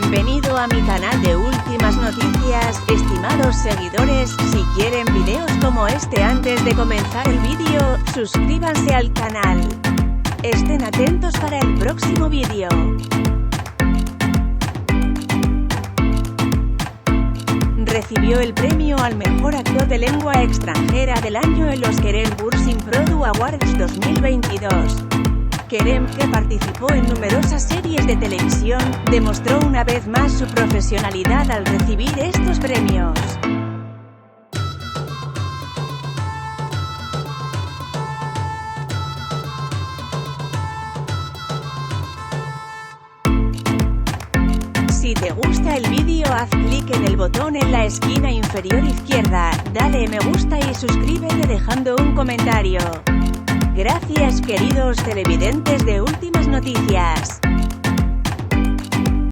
Bienvenido a mi canal de últimas noticias, estimados seguidores, si quieren videos como este antes de comenzar el vídeo, suscríbanse al canal. Estén atentos para el próximo vídeo. Recibió el premio al mejor actor de lengua extranjera del año en los Kerem Bürsin Produ Awards 2022. Kerem, que participó en numerosas series de televisión, demostró una vez más su profesionalidad al recibir estos premios. Si te gusta el vídeo haz clic en el botón en la esquina inferior izquierda, dale me gusta y suscríbete dejando un comentario. Gracias queridos televidentes de Últimas Noticias.